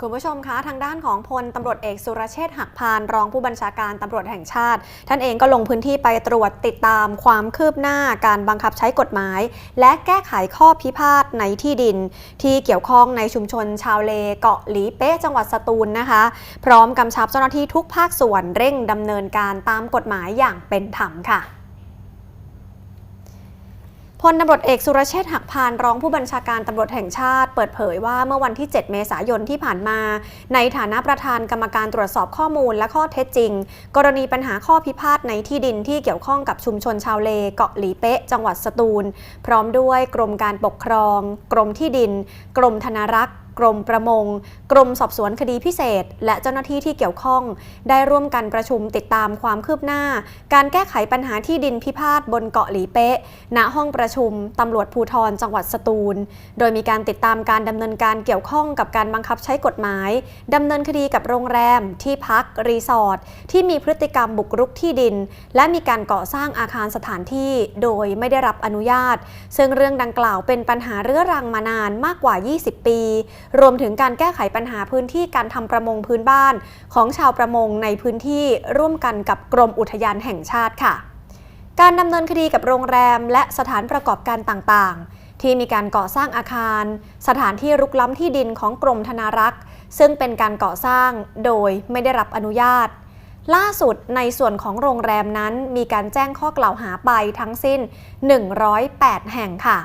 คุณผู้ชมคะทางด้านของพลตำรวจเอกสุรเชษฐ์หักพานรองผู้บัญชาการตำรวจแห่งชาติ ท่านเองก็ลงพื้นที่ไปตรวจติดตามความคืบหน้าการบังคับใช้กฎหมาย และแก้ไขข้อพิพาทในที่ดิน ที่เกี่ยวข้องในชุมชนชาวเลเกาะหลีเป๊ะจังหวัดสตูลนะคะ พร้อมกำชับเจ้าหน้าที่ทุกภาคส่วนเร่งดำเนินการตามกฎหมายอย่างเป็นธรรมค่ะ พลตำรวจเอกสุรเชษฐ์หักพานรองผู้บัญชาการตำรวจแห่งชาติ เปิดเผยว่าเมื่อวันที่ 7 เมษายนที่ผ่านมา ในฐานะประธานกรรมการตรวจสอบข้อมูลและข้อเท็จจริง กรณีปัญหาข้อพิพาทในที่ดินที่เกี่ยวข้องกับชุมชนชาวเลเกาะหลีเป๊ะ จังหวัดสตูล พร้อมด้วยกรมการปกครอง กรมที่ดิน กรมธนารักษ์ กรมประมง กรมสอบสวนคดีพิเศษ และเจ้าหน้าที่ที่เกี่ยวข้อง ได้ร่วมกันประชุมติดตามความคืบหน้า การแก้ไขปัญหาที่ดินพิพาทบนเกาะหลีเป๊ะ ณห้องประชุมตำรวจภูธรจังหวัดสตูล โดยมีการติดตามการดำเนินการเกี่ยวข้องกับการบังคับใช้กฎหมายดำเนินคดีกับโรงแรม ที่พักรีสอร์ทที่มีพฤติกรรมบุกรุกที่ดิน และมีการก่อสร้างอาคารสถานที่โดยไม่ได้รับอนุญาต ซึ่งเรื่องดังกล่าวเป็นปัญหาเรื้อรังมานานมากกว่า 20 ปีรวมถึงการแก้ไขปัญหาพื้นที่การทำประมงพื้นบ้าน ของชาวประมงในพื้นที่ร่วมกันกับกรมอุทยานแห่งชาติค่ะ การดำเนินคดีกับโรงแรมและสถานประกอบการต่างๆ ที่มีการก่อสร้างอาคาร สถานที่รุกล้ำที่ดินของกรมธนารักษ์ ซึ่งเป็นการก่อสร้างโดยไม่ได้รับอนุญาตล่าสุดในส่วนของโรงแรมนั้นมีการแจ้งข้อกล่าวหาไปทั้งสิ้น 108 แห่งค่ะ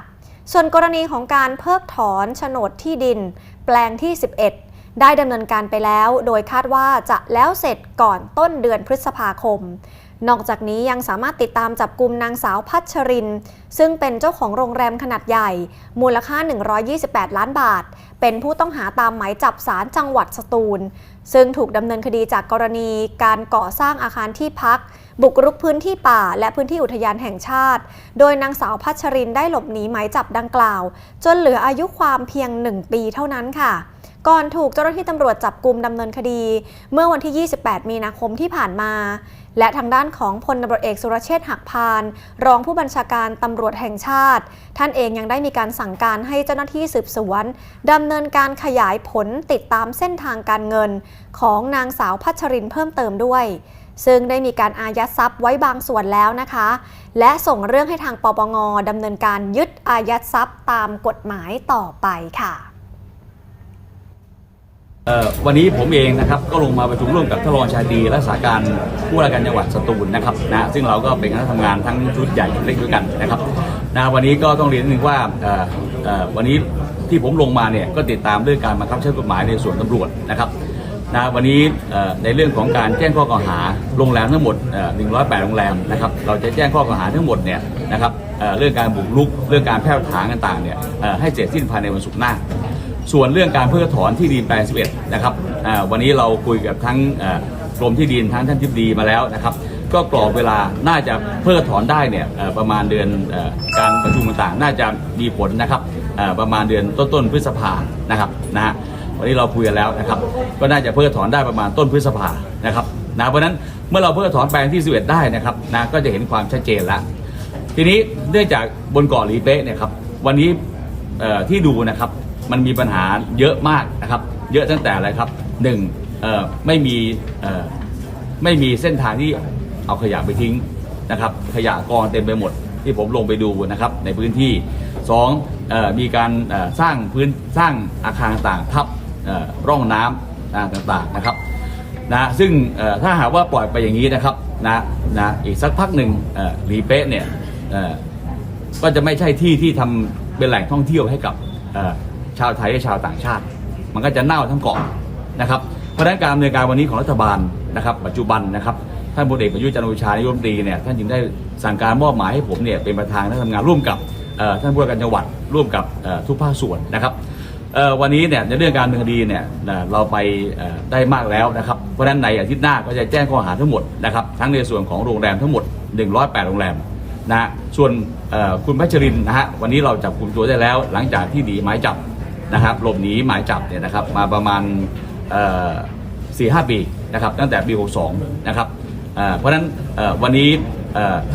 ส่วนกรณีของการเพิกถอนโฉนดที่ดิน แปลงที่ 11 ได้ดำเนินการไปแล้ว โดยคาดว่าจะแล้วเสร็จก่อนต้นเดือนพฤษภาคม นอกจากนี้ยังสามารถติดตามจับกลุ่มนางสาวพัชริน ซึ่งเป็นเจ้าของโรงแรมขนาดใหญ่ มูลค่า 128 ล้านบาท เป็นผู้ต้องหาตามหมายจับศาลจังหวัดสตูล ซึ่งถูกดำเนินคดีจากกรณีการก่อสร้างอาคารที่พัก บุกรุกพื้นที่ป่า และพื้นที่อุทยานแห่งชาติ โดยนางสาวพัชรินได้หลบหนีหมายจับดังกล่าว จนเหลืออายุความเพียง 1 ปีเท่านั้นค่ะ ก่อนถูกเจ้าหน้าที่ตำรวจจับกลุ่มดำเนินคดี เมื่อวันที่ 28 มีนาคมที่ผ่านมา และทางด้านของพลตำรวจเอกสุรเชษฐ์หักพาน รองผู้บัญชาการตำรวจแห่งชาติ ท่านเองยังได้มีการสั่งการให้เจ้าหน้าที่สืบสวนดำเนินการขยายผลติดตามเส้นทางการเงิน ของนางสาวพัชรินเพิ่มเติมด้วย ซึ่งได้มีการอายัดทรัพย์ไว้บางส่วนแล้วนะคะ และส่งเรื่องให้ทางปปงดำเนินการยึดอายัดทรัพย์ตามกฎหมายต่อไปค่ะวันนี้ผมเองนะครับก็ลงมาประชุมร่วมกับท่านรองชาดีรักษาการผู้ว่าการจังหวัดสตูลนะครับนะซึ่งเราก็เป็นคณะทำงานทั้งชุดใหญ่ชุดเล็กด้วยกันนะครับนะวันนี้ก็ต้องเรียนนิดนึงว่าเออวันนี้ที่ผมลงมาเนี่ยก็ติดตามเรื่องการบังคับใช้กฎหมายในส่วนตำรวจนะครับ นะวันนี้ในเรื่องของการแจ้งข้อกล่าวหาโรงแรมทั้งหมด 108 โรงแรมนะครับเราจะแจ้งข้อกล่าวหาทั้งหมดเนี่ยนะครับเรื่องการบุกรุกเรื่องการแพร่ถางต่างๆเนี่ยให้เสร็จสิ้นภายในวันศุกร์หน้า ส่วนเรื่องการเพิกถอนที่ดินแปลง11 นะครับวันนี้เราคุยกับทั้งกรมที่ดินทั้งท่านทิบดีมาแล้วนะครับ ก็กรอบเวลาน่าจะเพิกถอนได้เนี่ยประมาณเดือนอการประชุมต่างๆ น่าจะมีผลนะครับประมาณเดือนต้นๆพฤษภานะครับนะฮะ วันนี้เราคุยกันแล้วนะครับ ก็น่าจะเพิกถอนได้ประมาณต้นพฤษภานะครับนะเพราะนั้นเมื่อเราเพิกถอนแปลงที่ 11 ได้นะครับนะก็จะเห็นความชัดเจนแล้ว ทีนี้เนื่องจากบนเกาะลีเป๊ะเนี่ยครับวันนี้ที่ดูนะครับมันมีปัญหาเยอะมากนะครับ เยอะตั้งแต่อะไรครับหนึ่งไม่มีไม่มีเส้นทางที่เอาขยะไปทิ้งนะครับ ขยะกองเต็มไปหมดที่ผมลงไปดูนะครับในพื้นที่สองมีการสร้างพื้นสร้างอาคารต่างทับ ร่องน้ำต่างๆนะครับนะซึ่งถ้าหากว่าปล่อยไปอย่างนี้นะครับนะนะอีกสักพักหนึ่งหลีเป๊ะเนี่ยก็จะไม่ใช่ที่ที่ทำเป็นแหล่งท่องเที่ยวให้กับชาวไทยและชาวต่างชาติ มันก็จะเน่าทั้งเกาะนะครับเพราะนั้นการดำเนินการวันนี้ของรัฐบาลนะครับ ปัจจุบันนะครับท่านพลเอกประยุทธ์จันทร์โอชานายกรัฐมนตรีเนี่ยท่านจึงได้สั่งการมอบหมายให้ผมเนี่ยเป็นประธานคณะทำงานร่วมกับท่านผู้ว่าการจังหวัดร่วมกับทุกภาคส่วนนะครับ วันนี้เนี่ยในเรื่องการดำเนินคดีเนี่ยเราไปได้มากแล้วนะครับเพราะฉะนั้นในอาทิตย์หน้าก็จะแจ้งข้อหาทั้งหมดนะครับทั้งในส่วนของโรงแรมทั้งหมด 108 โรงแรมนะฮะส่วนคุณพัชรินนะฮะวันนี้เราจับกลุ่มตัวได้แล้ว หลังจากที่หนีหมายจับนะครับหลบหนีหมายจับเนี่ยนะครับมาประมาณสี่ห้าปีนะครับตั้งแต่ปี 62 นะครับเพราะฉะนั้นวันนี้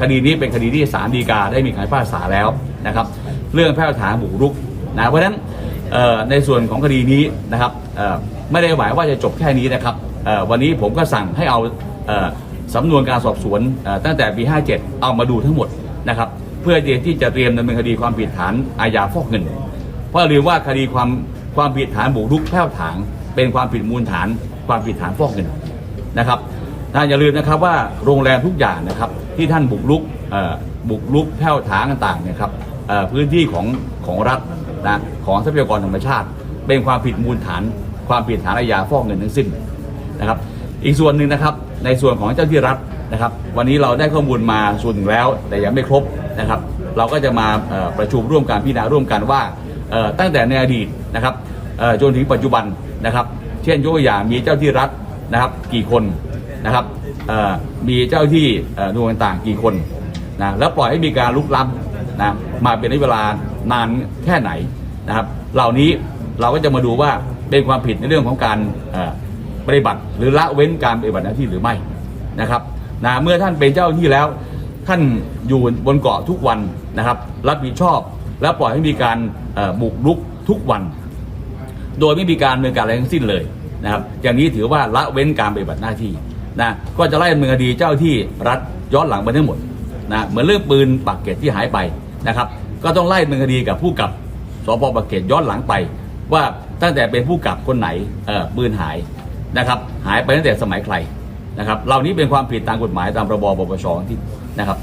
คดีนี้เป็นคดีที่ศาลฎีกาได้มีคำพิพากษาแล้วนะครับเรื่องแพร่ฐานบุกรุกนะเพราะฉะนั้น ในส่วนของคดีนี้นะครับไม่ได้หมายว่าจะจบแค่นี้นะครับวันนี้ผมก็สั่งให้เอาสำนวนการสอบสวนตั้งแต่ปี 57 เอามาดูทั้งหมดนะครับเพื่อที่จะเตรียมดำเนินคดีความผิดฐานอาญาฟอกเงิน เพราะลืมว่าคดีความความผิดฐานบุกรุกแพ่วถาง เป็นความผิดมูลฐาน ความผิดฐานฟอกเงินนะครับท่านอย่าลืมนะครับว่าโรงแรมทุกอย่างนะครับที่ท่านบุกรุกบุกรุกแพ่วถางต่างๆเนะครับพื้นที่ของของรัฐ นะของทรัพยากรธรรมชาติ เป็นความผิดมูลฐาน ความผิดฐานอาญาฟอกเงินทั้งสิ้นนะครับ อีกส่วนหนึ่งนะครับในส่วนของเจ้าที่รัฐนะครับ วันนี้เราได้ข้อมูลมาส่วนหนึ่งแล้ว แต่ยังไม่ครบนะครับ เราก็จะมาประชุมร่วมกันพิจารณาร่วมกันว่าตั้งแต่ในอดีตนะครับจนถึงปัจจุบันนะครับ เช่นยกตัวอย่างมีเจ้าที่รัฐนะครับกี่คนนะครับมีเจ้าที่หน่วยต่างๆกี่คนนะแล้วปล่อยให้มีการลุกล้ำนะมาเป็นระยะเวลา นานแค่ไหนนะครับ เหล่านี้เราก็จะมาดูว่าเป็นความผิดในเรื่องของการปฏิบัติ หรือละเว้นการปฏิบัติหน้าที่หรือไม่นะครับนะเมื่อท่านเป็นเจ้าที่แล้ว ท่านอยู่บนเกาะทุกวันนะครับ รับผิดชอบและปล่อยให้มีการบุกรุกทุกวัน โดยไม่มีการดำเนินการอะไรทั้งสิ้นเลยนะครับอย่างนี้ถือว่าละเว้นการปฏิบัติหน้าที่นะก็จะไล่ดำเนินคดีเจ้าที่รัฐย้อนหลังไปทั้งหมดนะเหมือนเรื่องปืนปักเกตที่หายไปนะครับ ก็ต้องไล่ดำเนินคดีกับผู้กับสพปากเกตย้อนหลังไป ว่าตั้งแต่เป็นผู้กับคนไหนเอ่อปืนหายนะครับ หายไปตั้งแต่สมัยใครนะครับ เหล่านี้เป็นความผิดตามกฎหมายตามระบอบปปชที่นะครับ